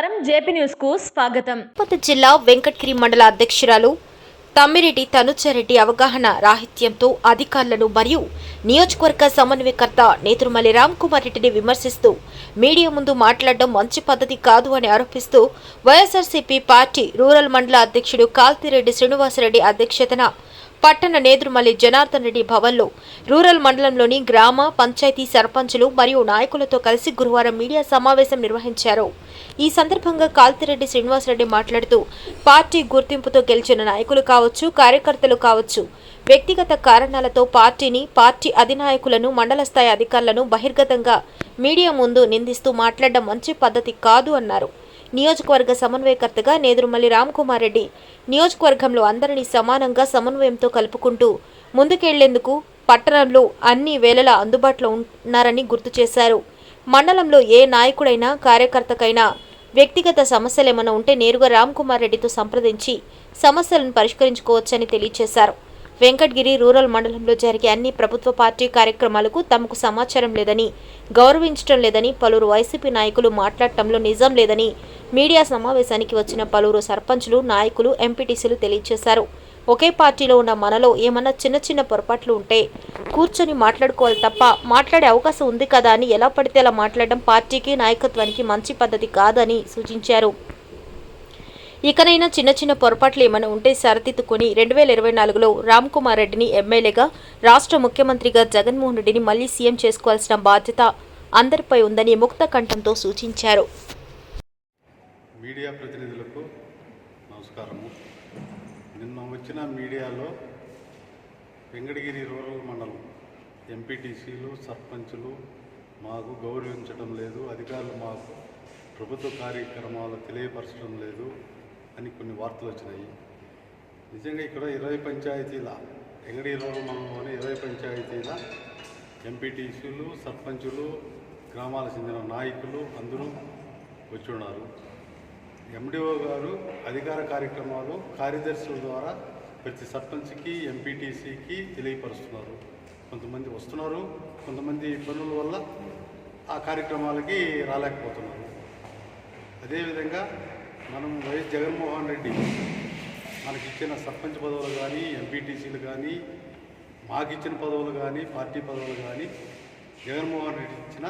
నమస్కారం. జేపీ న్యూస్కు స్వాగతం. తిరుపతి జిల్లా వెంకటగిరి మండల అధ్యక్షురాలు తమ్మిరెడ్డి తనుచారెడ్డి అవగాహన రాహిత్యంతో అధికారులను మరియు నియోజకవర్గ సమన్వయకర్త నేతురుమల్లి రామ్ కుమార్ రెడ్డిని విమర్శిస్తూ మీడియా ముందు మాట్లాడడం మంచి పద్ధతి కాదు అని ఆరోపిస్తూ వైఎస్ఆర్సీపీ పార్టీ రూరల్ మండల అధ్యక్షుడు కాల్తిరెడ్డి శ్రీనివాసరెడ్డి అధ్యక్షతన పట్టణ నేదురుమల్లి జనార్దన్ రెడ్డి భవన్లో. రూరల్ మండలంలోని గ్రామ పంచాయతీ సర్పంచులు మరియు నాయకులతో కలిసి గురువారం మీడియా సమావేశం నిర్వహించారు. ఈ సందర్భంగా కాల్తిరెడ్డి శ్రీనివాసరెడ్డి మాట్లాడుతూ పార్టీ గుర్తింపుతో గెలిచిన నాయకులు కావచ్చు కార్యకర్తలు కావచ్చు వ్యక్తిగత కారణాలతో పార్టీని పార్టీ అధినాయకులను మండల స్థాయి అధికారులను బహిర్గతంగా మీడియా ముందు నిందిస్తూ మాట్లాడడం మంచి పద్ధతి కాదు అన్నారు. నియోజకవర్గ సమన్వయకర్తగా నేదురుమల్లి రామ్కుమార్ రెడ్డి నియోజకవర్గంలో అందరినీ సమానంగా సమన్వయంతో కలుపుకుంటూ ముందుకెళ్ళేందుకు పట్టణంలో అన్ని వేళలా అందుబాటులో ఉన్నారని గుర్తు చేశారు. మండలంలో ఏ నాయకుడైనా కార్యకర్తకైనా వ్యక్తిగత సమస్యలేమైనా ఉంటే నేరుగా రామ్కుమార్ రెడ్డితో సంప్రదించి సమస్యలను పరిష్కరించుకోవచ్చని తెలియజేశారు వెంకటగిరి రూరల్ మండలంలో జరిగే అన్ని ప్రభుత్వ పార్టీ కార్యక్రమాలకు తమకు సమాచారం లేదని గౌరవించడం లేదని పలువురు వైసీపీ నాయకులు మాట్లాడటంలో నిజం లేదని మీడియా సమావేశానికి వచ్చిన పలువురు సర్పంచులు నాయకులు ఎంపీటీసీలు తెలియజేశారు. ఒకే పార్టీలో ఉన్న మనలో ఏమన్నా చిన్న చిన్న పొరపాట్లు ఉంటే కూర్చొని మాట్లాడుకోవాలి తప్ప మాట్లాడే అవకాశం ఉంది కదా అని ఎలా పడితే అలా మాట్లాడడం పార్టీకి నాయకత్వానికి మంచి పద్ధతి కాదని సూచించారు. ఇకనైనా చిన్న చిన్న పొరపాట్లు ఏమైనా ఉంటే సరిదిద్దుకుని రెండు వేల ఇరవై నాలుగులో రామ్ కుమార్ రెడ్డిని ఎమ్మెల్యేగా రాష్ట్ర ముఖ్యమంత్రిగా జగన్మోహన్ రెడ్డిని మళ్ళీ సీఎం చేసుకోవాల్సిన బాధ్యత అందరిపై ఉందని ముక్త కంఠంతో సూచించారు. మీడియా ప్రతినిధులకు నమస్కారము. నిన్న వచ్చిన మీడియాలో వెంకటగిరి రూరల్ మండలం ఎంపీటీసీలు సర్పంచులు మాకు గౌరవించడం లేదు అధికారులు మాకు ప్రభుత్వ కార్యక్రమాలు తెలియపరచడం లేదు అని కొన్ని వార్తలు వచ్చినాయి. నిజంగా ఇక్కడ ఇరవై పంచాయతీల వెంకటగిరి రూరల్ మండలంలోని ఇరవై పంచాయతీల ఎంపీటీసీలు సర్పంచులు గ్రామాలకు చెందిన నాయకులు అందరూ వచ్చి ఉన్నారు. ఎండిఓ గారు అధికార కార్యక్రమాలు కార్యదర్శుల ద్వారా ప్రతి సర్పంచ్కి ఎంపీటీసీకి తెలియపరుస్తున్నారు. కొంతమంది వస్తున్నారు కొంతమంది పనుల వల్ల ఆ కార్యక్రమాలకి రాలేకపోతున్నారు. అదేవిధంగా మనం వైఎస్ జగన్మోహన్ రెడ్డి మనకిచ్చిన సర్పంచ్ పదవులు కానీ ఎంపీటీసీలు కానీ మాకిచ్చిన పదవులు కానీ పార్టీ పదవులు కానీ జగన్మోహన్ రెడ్డి ఇచ్చిన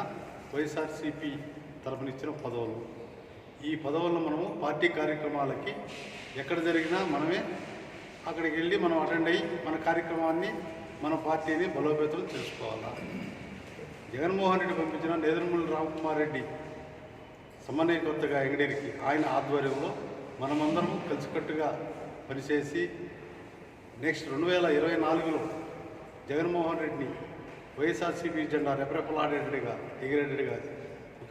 వైఎస్ఆర్సీపీ తరఫున ఇచ్చిన పదవులు. ఈ పదవులను మనము పార్టీ కార్యక్రమాలకి ఎక్కడ జరిగినా మనమే అక్కడికి వెళ్ళి మనం అటెండ్ అయ్యి మన కార్యక్రమాన్ని మన పార్టీని బలోపేతం చేసుకోవాలా? జగన్మోహన్ రెడ్డి పంపించిన నేదురుమల్లి రామకుమార్ రెడ్డి సమన్వయకర్తగా ఎంగడేరికి ఆయన ఆధ్వర్యంలో మనమందరం కలిసికట్టుగా పనిచేసి నెక్స్ట్ రెండు వేల ఇరవై నాలుగులో జగన్మోహన్ రెడ్డిని వైఎస్ఆర్సీపీ జెండా రెపరెపలాడేటట్టుగా ఎగిరేటట్టుగా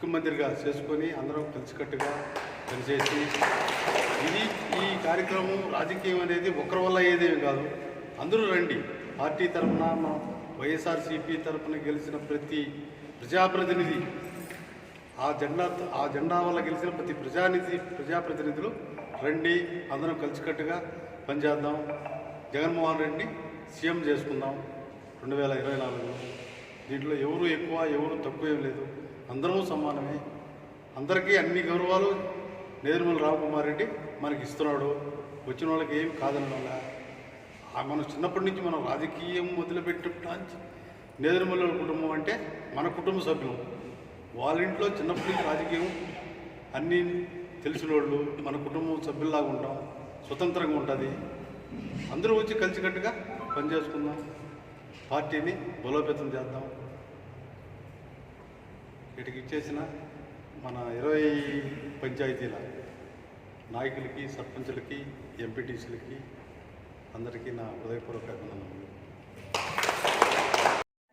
ముఖ్యమంత్రిగా చేసుకొని అందరం కలిసికట్టుగా పనిచేసి ఇది ఈ కార్యక్రమం రాజకీయం అనేది ఒకరి వల్ల ఏదేమి కాదు. అందరూ రండి. పార్టీ తరఫున మన వైఎస్ఆర్సీపీ తరఫున గెలిచిన ప్రతి ప్రజాప్రతినిధి ఆ జెండా ఆ జెండా వల్ల గెలిచిన ప్రతి ప్రజానిధి ప్రజాప్రతినిధులు రండి. అందరం కలిసికట్టుగా పనిచేద్దాం. జగన్మోహన్ రెడ్డిని సీఎం చేసుకుందాం. రెండు వేల ఇరవై నాలుగులో. దీంట్లో ఎవరు ఎక్కువ ఎవరు తక్కువ ఏం లేదు. అందరము సమానమే. అందరికీ అన్ని గౌరవాలు. నేదురుమల రామకుమార్ రెడ్డి మనకి ఇస్తున్నాడు. వచ్చిన వాళ్ళకి ఏమి కాదని వల్ల మనం చిన్నప్పటి నుంచి మనం రాజకీయం వదిలిపెట్టడానికి నేదురుమల్ల కుటుంబం అంటే మన కుటుంబ సభ్యులం. వాళ్ళ ఇంట్లో చిన్నప్పటి నుంచి రాజకీయం అన్నీ తెలిసిన వాళ్ళు మన కుటుంబం సభ్యుల్లాగా ఉంటాం. స్వతంత్రంగా ఉంటుంది. అందరూ వచ్చి కలిసికట్టుగా పనిచేసుకుందాం పార్టీని బలోపేతం చేద్దాం. వీటికి ఇచ్చేసిన మన ఇరవై పంచాయతీల నాయకులకి సర్పంచులకి ఎంపీటీసీలకి అందరికీ నా హృదయపూర్వక అభినందనలు.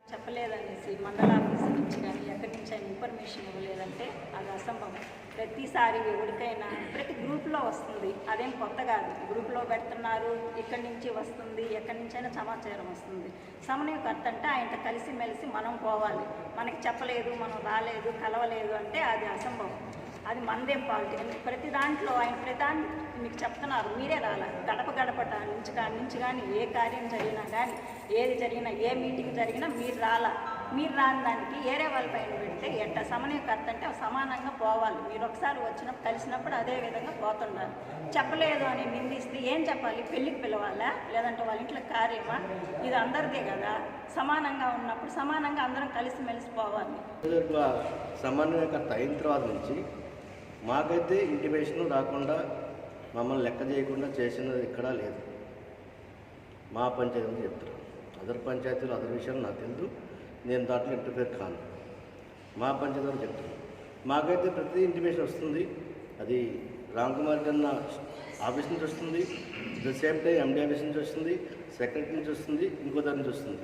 చెప్పలేదనేసి మండల ఆఫీస్ నుంచి కానీ ఎక్కడి నుంచి ఆయన ఇన్ఫర్మేషన్ ఇవ్వలేదంటే అది అసంభవం. ప్రతిసారి ఎవరికైనా ప్రతి గ్రూప్లో వస్తుంది. అదేం కొత్త కాదు. గ్రూప్లో పెడుతున్నారు ఇక్కడి నుంచి వస్తుంది ఎక్కడి నుంచైనా సమాచారం వస్తుంది. సమన్వయకర్త అంటే ఆయనతో కలిసి మెలిసి మనం పోవాలి. మనకి చెప్పలేదు మనం రాలేదు కలవలేదు అంటే అది అసంభవం. అది మనదేం పాలిటీ ప్రతి దాంట్లో ఆయన ప్రతి దాంట్లో మీకు చెప్తున్నారు. మీరే రాలా. గడప గడపట నుంచి కాడి నుంచి కానీ ఏ కార్యం జరిగినా కానీ ఏది జరిగినా ఏ మీటింగ్ జరిగినా మీరు రాలా. మీరు రాని దానికి ఏరే వాళ్ళ పైన పెడితే ఎట్ట? సమన్వయకర్త అంటే సమానంగా పోవాలి. మీరు ఒకసారి వచ్చినప్పుడు కలిసినప్పుడు అదే విధంగా పోతుండాలి చెప్పలేదు అని నిందిస్తే ఏం చెప్పాలి? పెళ్ళికి పిలవాలా? లేదంటే వాళ్ళ ఇంట్లో కార్యమా? ఇది అందరిదే కదా. సమానంగా ఉన్నప్పుడు సమానంగా అందరం కలిసిమెలిసి పోవాలి. నియోజకవర్గ సమన్వయకర్త అయిన తర్వాత నుంచి మాకైతే ఇంటిమేషన్ రాకుండా మమ్మల్ని లెక్క చేయకుండా చేసినది ఎక్కడా లేదు. మా పంచాయతీ చెప్తారు అదర్ పంచాయతీలు అదర్ విషయాలు నాకు తెలుసు. నేను దాంట్లో ఇంటర్ఫేర్ కాను. మా పంచాయతీ గురించి చెప్తాను మాకైతే ప్రతి ఇంటిమేషన్ వస్తుంది. అది రామ్ కుమార్ కన్నా ఆఫీస్ నుంచి వస్తుంది. The same time MD office నుంచి వస్తుంది. సెక్రటరీ నుంచి వస్తుంది. ఇంకో దాని నుంచి వస్తుంది.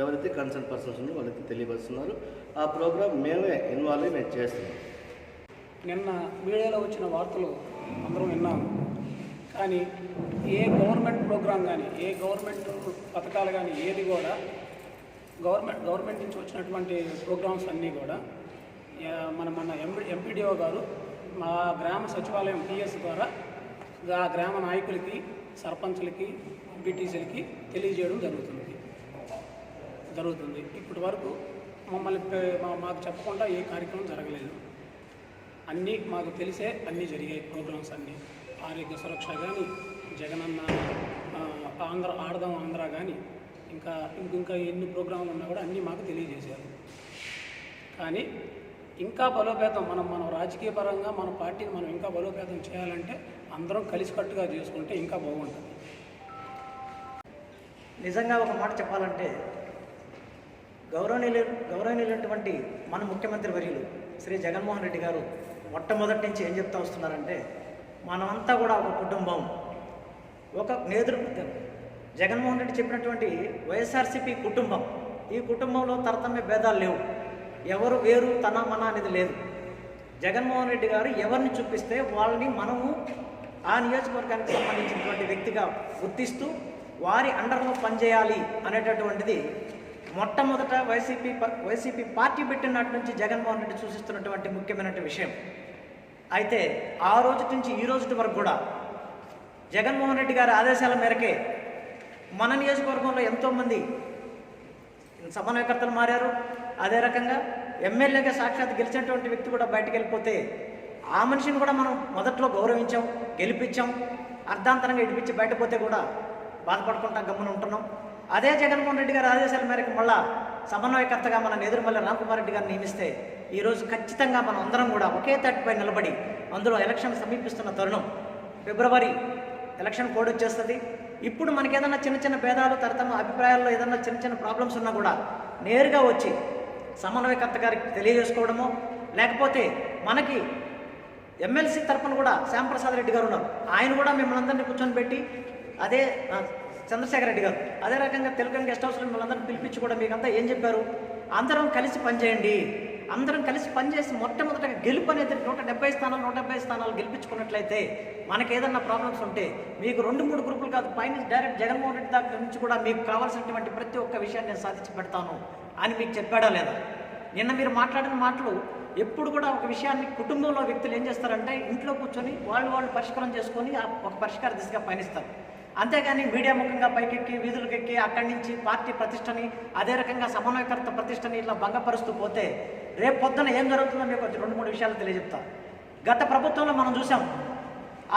ఎవరైతే కన్సర్న్ పర్సన్స్ ఉందో వాళ్ళైతే తెలియపరుస్తున్నారు. ఆ ప్రోగ్రామ్ మేమే ఇన్వాల్వ్ అయ్యి మేము చేస్తున్నాం. నిన్న మీడియాలో వచ్చిన వార్తలు అందరం విన్నాము కానీ ఏ గవర్నమెంట్ ప్రోగ్రాం కానీ ఏ గవర్నమెంట్ పథకాలు కానీ ఏది కూడా గవర్నమెంట్ గవర్నమెంట్ నుంచి వచ్చినటువంటి ప్రోగ్రామ్స్ అన్నీ కూడా మన మన ఎంపీ ఎంపీడీఓ గారు మా గ్రామ సచివాలయం టీఎస్ ద్వారా ఆ గ్రామ నాయకులకి సర్పంచ్లకి బీటీసీలకి తెలియజేయడం జరుగుతుంది. జరుగుతుంది. ఇప్పటి వరకు మమ్మల్ని మాకు చెప్పకుండా ఏ కార్యక్రమం జరగలేదు. అన్నీ మాకు తెలిసే అన్నీ జరిగాయి. ప్రోగ్రామ్స్ అన్నీ. ఆరోగ్య సురక్ష కానీ జగనన్న ఆంధ్ర ఆడదాం ఆంధ్ర కానీ ఇంకా ఇంకా ఎన్ని ప్రోగ్రాంలు ఉన్నా కూడా అన్నీ మాకు తెలియజేశారు. కానీ ఇంకా బలోపేతం మనం మనం రాజకీయ పరంగా మన పార్టీని మనం ఇంకా బలోపేతం చేయాలంటే అందరం కలిసికట్టుగా చేసుకుంటే ఇంకా బాగుంటుంది. నిజంగా ఒక మాట చెప్పాలంటే గౌరవనీయులు గౌరవనీయులైనటువంటి మన ముఖ్యమంత్రి వర్యులు శ్రీ జగన్మోహన్ రెడ్డి గారు మొట్టమొదటి నుంచి ఏం చెప్తా వస్తున్నారంటే మనమంతా కూడా ఒక కుటుంబం ఒక నేతృత్వం జగన్మోహన్ రెడ్డి చెప్పినటువంటి వైఎస్ఆర్సీపీ కుటుంబం. ఈ కుటుంబంలో తరతమ్య భేదాలు లేవు. ఎవరు వేరు తన మన అనేది లేదు. జగన్మోహన్ రెడ్డి గారు ఎవరిని చూపిస్తే వాళ్ళని మనము ఆ నియోజకవర్గానికి సంబంధించినటువంటి వ్యక్తిగా గుర్తిస్తూ వారి అండర్లో పనిచేయాలి అనేటటువంటిది మొట్టమొదట వైసీపీ ప- వైసీపీ పార్టీ పెట్టినట్టు నుంచి జగన్మోహన్ రెడ్డి సూచిస్తున్నటువంటి ముఖ్యమైనటువంటి విషయం. అయితే ఆ రోజు నుంచి ఈ రోజు వరకు కూడా జగన్మోహన్ రెడ్డి గారి ఆదేశాల మేరకే మన నియోజకవర్గంలో ఎంతోమంది సమన్వయకర్తలు మారారు. అదే రకంగా ఎమ్మెల్యేగా సాక్షాత్ గెలిచినటువంటి వ్యక్తి కూడా బయటకు వెళ్ళిపోతే ఆ మనిషిని కూడా మనం మొదట్లో గౌరవించాం గెలిపించాం అర్ధాంతరంగా ఇడిపించి బయటపోతే కూడా బాధపడుకుంటాం గమ్మున ఉంటున్నాం. అదే జగన్మోహన్ రెడ్డి గారి ఆదేశాల మేరకు మళ్ళా సమన్వయకర్తగా మన ఎదురుమల్లి రామ్కుమార్ రెడ్డి గారిని నియమిస్తే ఈరోజు ఖచ్చితంగా మనం అందరం కూడా ఒకే తట్టుపై నిలబడి అందులో ఎలక్షన్ సమీపిస్తున్న తరుణం ఫిబ్రవరి ఎలక్షన్ కోడ్ వచ్చేస్తుంది. ఇప్పుడు మనకి ఏదైనా చిన్న చిన్న భేదాలు తరతమ అభిప్రాయాల్లో ఏదైనా చిన్న చిన్న ప్రాబ్లమ్స్ ఉన్నా కూడా నేరుగా వచ్చి సమన్వయకర్త గారికి తెలియజేసుకోవడము లేకపోతే మనకి ఎమ్మెల్సీ తరఫున కూడా శ్యాంప్రసాద్ రెడ్డి గారు ఉన్నారు. ఆయన కూడా మిమ్మల్ని అందరినీ కూర్చొని పెట్టి అదే చంద్రశేఖర చంద్రశేఖర్ రెడ్డి గారు అదే రకంగా తెలుగు గెస్ట్ హౌస్లో మిమ్మల్ని అందరినీ పిలిపించి కూడా మీకంతా ఏం చెప్పారు? అందరం కలిసి పనిచేయండి. అందరం కలిసి పనిచేసి మొట్టమొదటగా గెలుపు అనేది నూట డెబ్బై స్థానాలు నూట డెబ్బై స్థానాలు గెలిపించుకున్నట్లయితే మనకి ఏదన్నా ప్రాబ్లమ్స్ ఉంటే మీకు రెండు మూడు గ్రూపులు కాదు పైన డైరెక్ట్ జగన్మోహన్ రెడ్డి దగ్గర నుంచి కూడా మీకు కావాల్సినటువంటి ప్రతి ఒక్క విషయాన్ని నేను సాధించి పెడతాను అని మీకు చెప్పాడా లేదా. నిన్న మీరు మాట్లాడిన మాటలు ఎప్పుడు కూడా ఒక విషయాన్ని కుటుంబంలో వ్యక్తులు ఏం చేస్తారంటే ఇంట్లో కూర్చొని వాళ్ళు వాళ్ళు పరిష్కారం చేసుకొని ఒక పరిష్కార దిశగా పయనిస్తారు. అంతేగాని మీడియా ముఖంగా పైకెక్కి వీధులకెక్కి అక్కడి నుంచి పార్టీ ప్రతిష్టని అదే రకంగా సమన్వయకర్త ప్రతిష్టని ఇట్లా భంగపరుస్తూ పోతే రేపు పొద్దున ఏం జరుగుతుందో మీకు రెండు మూడు విషయాలు తెలియజెప్తా గత ప్రభుత్వంలో మనం చూసాం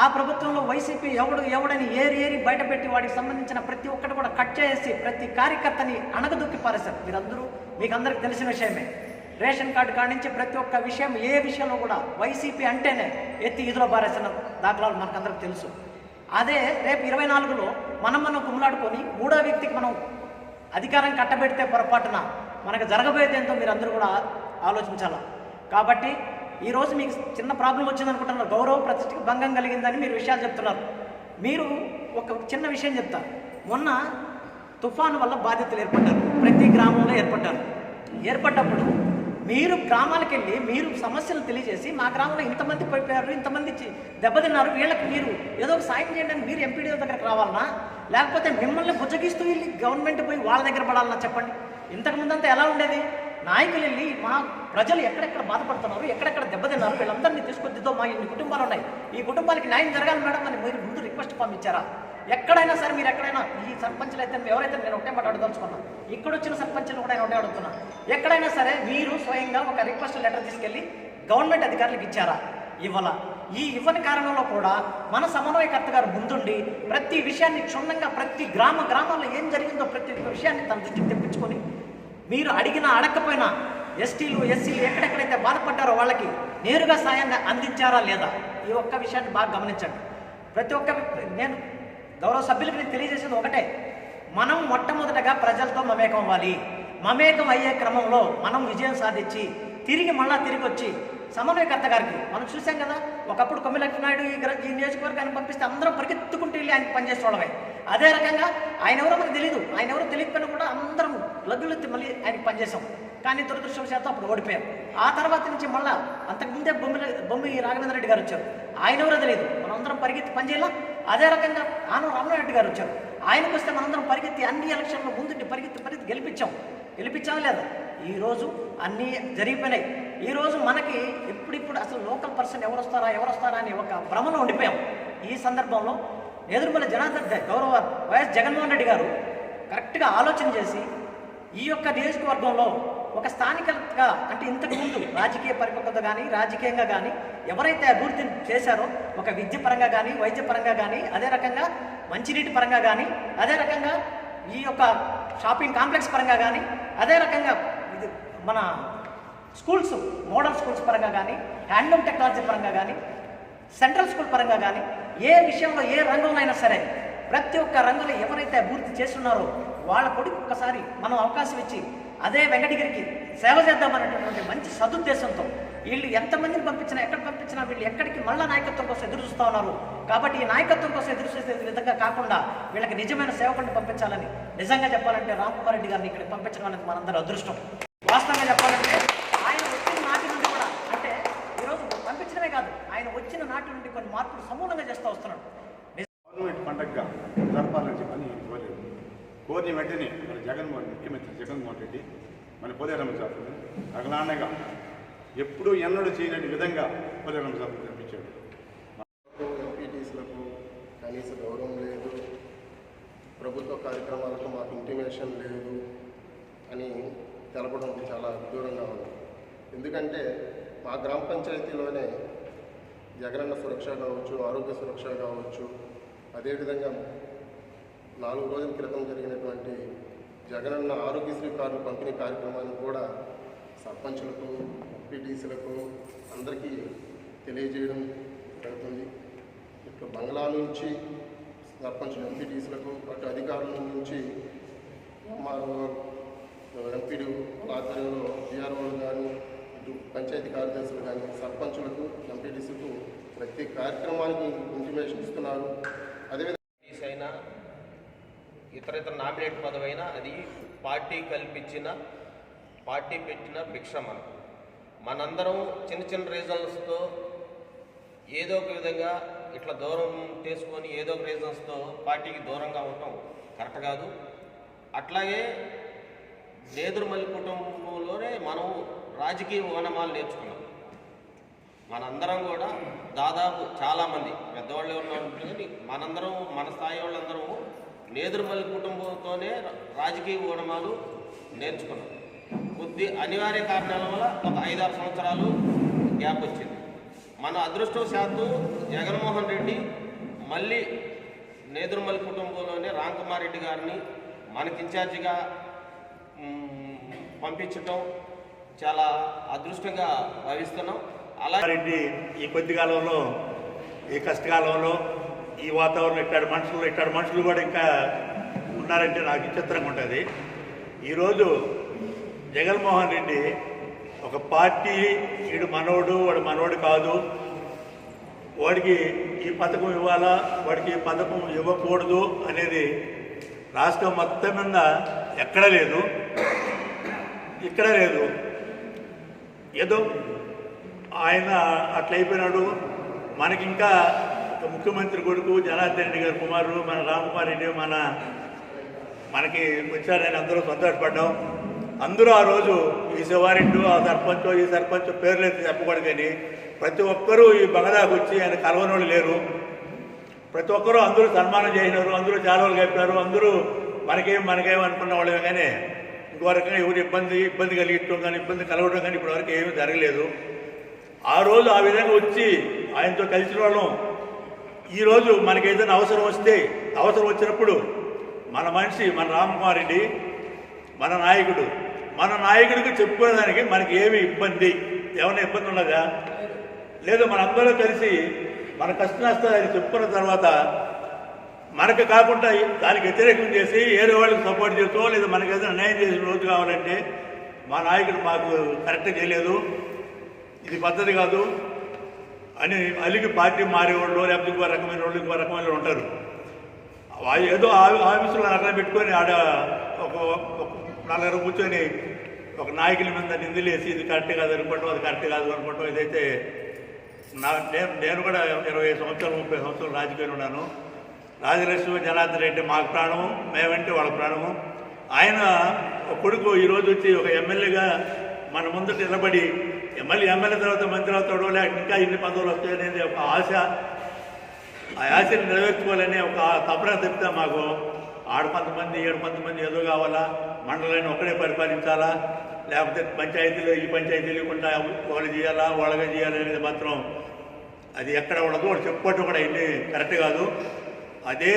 ఆ ప్రభుత్వంలో వైసీపీ ఎవడు ఎవడని ఏరి ఏరి బయటపెట్టి వాడికి సంబంధించిన ప్రతి ఒక్కటి కూడా కట్ చేసి ప్రతి కార్యకర్తని అణగదొక్కి పారేశారు. మీరందరూ మీకు అందరికి తెలిసిన విషయమే. రేషన్ కార్డు కాడి నుంచి ప్రతి ఒక్క విషయం ఏ విషయంలో కూడా వైసీపీ అంటేనే ఎత్తి ఇదిలో పారేసిన దాఖలాలు మనకందరికి తెలుసు. అదే రేపు ఇరవై నాలుగులో మనం మనం కుమ్లాడుకొని మూడో వ్యక్తికి మనం అధికారం కట్టబెడితే పొరపాటున మనకు జరగబోయేదేంతో మీరు అందరూ కూడా ఆలోచించాలా? కాబట్టి ఈరోజు మీకు చిన్న ప్రాబ్లం వచ్చిందనుకుంటున్నారు గౌరవ ప్రతిష్టకి భంగం కలిగిందని మీరు విషయాలు చెప్తున్నారు. మీరు ఒక చిన్న విషయం చెప్తా మొన్న తుఫాను వల్ల బాధితులు ఏర్పడ్డారు. ప్రతి గ్రామంలో ఏర్పడ్డారు. ఏర్పడ్డప్పుడు మీరు గ్రామాలకు వెళ్ళి మీరు సమస్యలు తెలియజేసి మా గ్రామంలో ఇంతమంది పడిపోయారు ఇంతమంది దెబ్బతిన్నారు. వీళ్ళకి మీరు ఏదో ఒక సాయం చేయడానికి మీరు ఎంపీడీ దగ్గరకు రావాలన్నా లేకపోతే మిమ్మల్ని బుజ్జగిస్తూ వెళ్ళి గవర్నమెంట్ పోయి వాళ్ళ దగ్గర పడాలన్నా చెప్పండి. ఇంతకుముందంతా ఎలా ఉండేది? నాయకులు వెళ్ళి మా ప్రజలు ఎక్కడెక్కడ బాధపడుతున్నారు ఎక్కడెక్కడ దెబ్బతిన్నారు వీళ్ళందరినీ తీసుకొద్దితో మా ఇన్ని కుటుంబాలు ఉన్నాయి. ఈ కుటుంబాలకి న్యాయం జరగాలి మేడం అని మీరు ముందు రిక్వెస్ట్ పంపించారా? ఎక్కడైనా సరే మీరు ఎక్కడైనా ఈ సర్పంచులు అయితే ఎవరైతే నేను ఒకటే మాట అడగదలుచుకున్నాను ఇక్కడ వచ్చిన సర్పంచులు కూడా నేను ఒకటే అడుగుతున్నా. ఎక్కడైనా సరే మీరు స్వయంగా ఒక రిక్వెస్ట్ లెటర్ తీసుకెళ్ళి గవర్నమెంట్ అధికారులకు ఇచ్చారా? ఇవ్వాల? ఈ ఇవ్వని కారణంలో కూడా మన సమన్వయకర్త గారు ముందుండి ప్రతి విషయాన్ని క్షుణ్ణంగా ప్రతి గ్రామ గ్రామాల్లో ఏం జరిగిందో ప్రతి ఒక్క విషయాన్ని తన దృష్టికి తెప్పించుకొని మీరు అడిగినా అడగకపోయినా ఎస్టీలు ఎస్సీలు ఎక్కడెక్కడైతే బాధపడ్డారో వాళ్ళకి నేరుగా సాయంగా అందించారా లేదా? ఈ ఒక్క విషయాన్ని బాగా గమనించండి. ప్రతి ఒక్క నేను గౌరవ సభ్యులకు నేను తెలియజేసేది ఒకటే. మనం మొట్టమొదటగా ప్రజలతో మమేకం అవ్వాలి. మమేకం అయ్యే క్రమంలో మనం విజయం సాధించి తిరిగి మళ్ళా తిరిగి వచ్చి సమన్వయకర్త గారికి మనం చూసాం కదా ఒకప్పుడు కొమ్మిలక్ష్మి నాయుడు ఈ నియోజకవర్గాన్ని పంపిస్తే అందరం పరిగెత్తుకుంటూ వెళ్ళి ఆయన పనిచేసేవాళ్ళమే అదే రకంగా ఆయన ఎవరో మనకు తెలియదు ఆయన ఎవరో తెలియకపోయినా కూడా అందరం లగ్గులెత్తి మళ్ళీ ఆయనకి పనిచేసాం కానీ దురదృష్టవశాత్తు అప్పుడు ఓడిపోయాం. ఆ తర్వాత నుంచి మళ్ళా అంతకుముందే బొమ్మ బొమ్మి రాఘవేంద్ర రెడ్డి గారు వచ్చారు. ఆయన ఎవరో తెలియదు మనందరం పరిగెత్తి పనిచేయాలా? అదే రకంగా ఆనం రామనారెడ్డి గారు వచ్చారు. ఆయనకు వస్తే మనందరం పరిగెత్తి అన్ని ఎలక్షన్లో ముందుండి పరిగెత్తి పరిగెత్తి గెలిపించాం. గెలిపించాం లేదా? ఈరోజు అన్నీ జరిగిపోయినాయి. ఈరోజు మనకి ఇప్పుడిప్పుడు అసలు లోకల్ పర్సన్ ఎవరు వస్తారా ఎవరు వస్తారా అని ఒక భ్రమలో ఉండిపోయాం. ఈ సందర్భంలో ఎదురుమల జనార్దన్ గౌరవ వైఎస్ జగన్మోహన్ రెడ్డి గారు కరెక్ట్గా ఆలోచన చేసి ఈ యొక్క నియోజకవర్గంలో ఒక స్థానికంగా అంటే ఇంతకు ముందు రాజకీయ పరిపక్వత కానీ రాజకీయంగా కానీ ఎవరైతే అభివృద్ధి చేశారో ఒక విద్య పరంగా కానీ వైద్య పరంగా కానీ అదే రకంగా మంచినీటి పరంగా కానీ అదే రకంగా ఈ యొక్క షాపింగ్ కాంప్లెక్స్ పరంగా కానీ అదే రకంగా ఇది మన స్కూల్స్ మోడల్ స్కూల్స్ పరంగా కానీ హ్యాండ్లూమ్ టెక్నాలజీ పరంగా కానీ సెంట్రల్ స్కూల్ పరంగా కానీ ఏ విషయంలో ఏ రంగంలో అయినా సరే ప్రతి ఒక్క రంగంలో ఎవరైతే అభివృద్ధి చేస్తున్నారో వాళ్ళ కొడుకు ఒక్కసారి మనం అవకాశం ఇచ్చి అదే వెంకటగిరికి సేవ చేద్దామనేటటువంటి మంచి సదుద్దేశంతో వీళ్ళు ఎంతమందిని పంపించినా ఎక్కడ పంపించినా వీళ్ళు ఎక్కడికి మళ్ళా నాయకత్వం కోసం ఎదురు చూస్తూ ఉన్నారు. కాబట్టి ఈ నాయకత్వం కోసం ఎదురు చూసే విధంగా కాకుండా వీళ్ళకి నిజమైన సేవకుడిని పంపించాలని నిజంగా చెప్పాలంటే రామ్ కుమార్ రెడ్డి గారిని ఇక్కడ పంపించడం అనేది మనందరూ అదృష్టం. వాస్తవంగా చెప్పాలంటే ఆయన వచ్చిన నాటి నుండి కూడా అంటే ఈరోజు పంపించడమే కాదు ఆయన వచ్చిన నాటి నుండి కొన్ని మార్పులు సమూలంగా చేస్తూ వస్తున్నాడు గవర్నమెంట్ పండగగా జరపాలని చెప్పని కోరారు పోతే వెంటనే మన జగన్మోహన్ ముఖ్యమంత్రి జగన్మోహన్ రెడ్డి మన పోలేరమ్మ జాతరని అగలానగా ఎప్పుడూ ఎన్నడూ చేయని విధంగా పోలేరమ్మ జాతర కనిపించాడు. ఎంపీటీసీలకు కనీస గౌరవం లేదు. ప్రభుత్వ కార్యక్రమాలకు మాకు ఇంటిమేషన్ లేదు అని తెలపడం చాలా దూరంగా ఉంది. ఎందుకంటే మా గ్రామ పంచాయతీలోనే జగనన్న సురక్ష కావచ్చు ఆరోగ్య సురక్ష కావచ్చు అదేవిధంగా నాలుగు రోజుల క్రితం జరిగినటువంటి జగనన్న ఆరోగ్యశ్రీ కార్డు పంపిణీ కార్యక్రమాన్ని కూడా సర్పంచులకు ఎంపీటీసీలకు అందరికీ తెలియజేయడం జరుగుతుంది. ఇటు బంగ్లా నుంచి సర్పంచులు ఎంపీటీసీలకు అటు అధికారుల నుంచి మా ఎంపీడీ ఆధ్వర్యంలో బీఆర్ఓలు కానీ ఇటు పంచాయతీ కార్యదర్శులు కానీ సర్పంచులకు ఎంపీటీసీలకు ప్రతి కార్యక్రమానికి ఇంటిమేషన్ ఇస్తున్నారు. అదేవిధంగా ఇతర ఇతర నామినేట్ పదవైన అది పార్టీ కల్పించిన పార్టీ పెట్టిన భిక్ష మనం మనందరం చిన్న చిన్న రీజన్స్తో ఏదో ఒక విధంగా ఇట్లా దూరం చేసుకొని ఏదో ఒక రీజన్స్తో పార్టీకి దూరంగా ఉండటం కరెక్ట్ కాదు. అట్లాగే నేదురుమల్లి కుటుంబంలోనే మనం రాజకీయ ఓనమాలు నేర్చుకున్నాం. మనందరం కూడా దాదాపు చాలామంది పెద్దవాళ్ళు ఉన్నాం ఉంటుంది మనందరం మన స్థాయి వాళ్ళందరూ నేదురుమల్లి కుటుంబంతోనే రాజకీయ ఓనమాలు నేర్చుకున్నాం. కొద్ది అనివార్య కారణాల వల్ల ఒక ఐదారు సంవత్సరాలు గ్యాప్ వచ్చింది. మన అదృష్టవశాత్తు జగన్మోహన్ రెడ్డి మళ్ళీ నేదురుమల్లి కుటుంబంలోనే రామ్కుమార్ గారిని మనకి ఇన్ఛార్జిగా పంపించటం చాలా అదృష్టంగా భావిస్తున్నాం. అలా రెడ్డి ఈ కొద్ది కాలంలో ఈ కష్టకాలంలో ఈ వాతావరణం ఇట్లాంటి మనుషులు ఇట్లాంటి మనుషులు కూడా ఇంకా ఉన్నారంటే నాకు విచిత్రంగా ఉంటుంది. ఈరోజు జగన్మోహన్ రెడ్డి ఒక పార్టీ వీడు మనోడు వాడు మనోడు కాదు. వాడికి ఈ పథకం ఇవ్వాలా వాడికి ఈ పథకం ఇవ్వకూడదు అనేది రాష్ట్రం మొత్తం మీద ఎక్కడ లేదు. ఇక్కడ లేదు. ఏదో ఆయన అట్లయిపోయినాడు. మనకి ఇంకా ముఖ్యమంత్రి కొడుకు జనార్దన్ రెడ్డి గారి కుమారుడు మన రామకుమార్ రెడ్డి మన మనకి వచ్చారని అందరూ సంతోషపడ్డాం. అందరూ ఆ రోజు ఈ శివారెడ్డి ఆ సర్పంచ్ ఈ సర్పంచ్ పేర్లు అయితే చెప్పకూడదు కానీ ప్రతి ఒక్కరూ ఈ బగదాకు వచ్చి ఆయన కలవనోళ్ళు లేరు. ప్రతి ఒక్కరూ అందరూ సన్మానం చేసినారు అందరూ చాలవలు కప్పారు అందరూ మనకేం మనకేం అనుకున్న వాళ్ళమే కానీ ఇంకోవరకు ఎవరు ఇబ్బంది ఇబ్బంది కలిగించడం కానీ ఇబ్బంది కలగడం కానీ ఇప్పటివరకు ఏమీ జరగలేదు. ఆ రోజు ఆ విధంగా వచ్చి ఆయనతో కలిసిన వాళ్ళం. ఈరోజు మనకి ఏదైనా అవసరం వస్తే అవసరం వచ్చినప్పుడు మన మనిషి మన రామకుమార్ రెడ్డి మన నాయకుడు మన నాయకుడికి చెప్పుకునేదానికి మనకి ఏమి ఇబ్బంది? ఏమైనా ఇబ్బంది ఉన్నదా లేదు మనందరూ కలిసి మన కష్ట నష్టాలు చెప్పుకున్న తర్వాత మనకు కాకుండా దానికి వ్యతిరేకం చేసి వేరే వాళ్ళకి సపోర్ట్ చేస్తూ లేదా మనకి ఏదైనా న్యాయం చేసిన రోజు కావాలంటే మా నాయకుడు మాకు కరెక్ట్ చేయలేదు. ఇది పద్ధతి కాదు. అని అలిగి పార్టీ మారేవాళ్ళు లేకపోతే ఇంకో రకమైన వాళ్ళు ఇంకో రకమైన వాళ్ళు ఉంటారు. ఏదో ఆఫీసులో అక్కడ పెట్టుకొని ఆడ ఒక ఒక నలుగురు కూర్చొని ఒక నాయకుల మీద నిందులేసి ఇది కరెక్ట్ కాదు అనుకోవటం అది కరెక్ట్ కాదు అనుకోవటం ఇదైతే నా నేను నేను కూడా ఇరవై సంవత్సరాలు ముప్పై సంవత్సరాలు రాజకీయాలు ఉన్నాను. రాజలక్ష్మి జనార్దన్ రెడ్డి మాకు ప్రాణము మేమంటే వాళ్ళ ప్రాణము. ఆయన ఒక కొడుకు ఈరోజు వచ్చి ఒక ఎమ్మెల్యేగా మన ముందు నిలబడి ఎమ్మెల్యే ఎమ్మెల్యే తర్వాత మంత్రి అవుతాడో లేక ఇంకా ఇన్ని పదవులు వస్తాయనేది ఒక ఆశ. ఆ ఆశని నెరవేర్చుకోవాలనే ఒక తపన తప్పితే మాకు ఆడు కొంతమంది ఏడు కొంతమంది ఏదో కావాలా? మండలాన్ని ఒక్కడే పరిపాలించాలా? లేకపోతే పంచాయతీలు ఈ పంచాయతీలు లేకుండా వాళ్ళు చేయాలా? వాళ్ళగా చేయాలి అనేది మాత్రం అది ఎక్కడ ఉండదు. వాళ్ళు చెప్పుకోవటం కూడా ఇన్ని కరెక్ట్ కాదు. అదే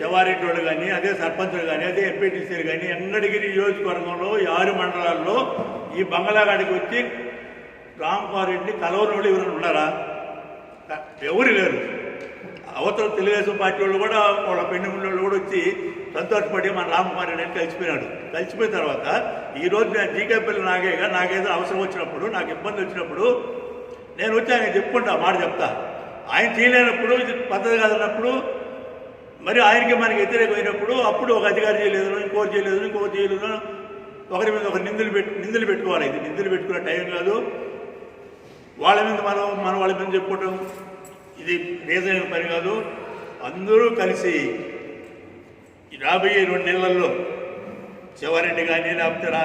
జవారెడ్డి వాళ్ళు కానీ అదే సర్పంచులు కానీ అదే ఎంపీటీసీలు కానీ ఎన్నడిగిరి నియోజకవర్గంలో ఈ ఆరు మండలాల్లో ఈ బంగ్లాగాడికి వచ్చి రామ్కుమార్ రెడ్డి ఎవరైనా ఉన్నారా? ఎవరు లేరు. అవతల తెలుగుదేశం పార్టీ వాళ్ళు కూడా వాళ్ళ పెండి వాళ్ళు కూడా వచ్చి సంతోషపడి మన రామకుమార్ అని కలిసిపోయినాడు. కలిసిపోయిన తర్వాత ఈ రోజు నేను జీకేపల్లి నాగేగా నాకేదో అవసరం వచ్చినప్పుడు నాకు ఇబ్బంది వచ్చినప్పుడు నేను వచ్చి ఆయన చెప్పుకుంటా మాట చెప్తా. ఆయన చేయలేనప్పుడు ఇది పద్ధతి కాదన్నప్పుడు మరి ఆయనకి మనకి వ్యతిరేకమైనప్పుడు అప్పుడు ఒక అధికారి చేయలేదు ఇంకోటి చేయలేదు ఇంకోటి చేయలేదు ఒకరి మీద ఒక నిందలు పెట్టు నిందలు పెట్టుకోవాలి. ఇది నిందలు పెట్టుకునే టైం కాదు. వాళ్ళ మీద మనం మన వాళ్ళ మీద చెప్పుకోవటం ఇది రీజనైన పని కాదు. అందరూ కలిసి ఈ రాబోయే రెండు నెలల్లో శివారెడ్డి కానీ లేకపోతే రా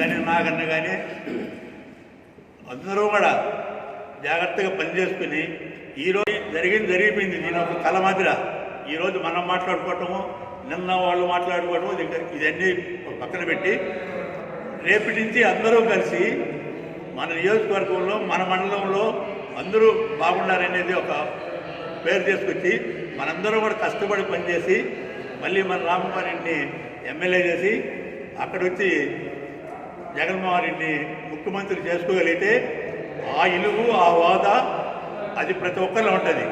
కానీ నాగన్న కానీ అందరూ కూడా జాగ్రత్తగా పనిచేసుకుని ఈరోజు జరిగింది జరిగిపోయింది. నేను ఒక కళ మాదిర ఈరోజు మనం మాట్లాడుకోవటము నిన్న వాళ్ళు మాట్లాడుకోవటము ఇది ఇదన్నీ పక్కన పెట్టి రేపటి నుంచి అందరూ కలిసి మన నియోజకవర్గంలో మన మండలంలో అందరూ బాగున్నారనేది ఒక పేరు తీసుకొచ్చి మనందరూ కూడా కష్టపడి పనిచేసి మళ్ళీ మన రామకుమార్ రెడ్డిని ఎమ్మెల్యే చేసి అక్కడ వచ్చి జగన్మోహన్ రెడ్డిని ముఖ్యమంత్రి చేసుకోగలిగితే ఆ ఇలుగు ఆ హోదా అది ప్రతి ఒక్కరిలో ఉంటుంది.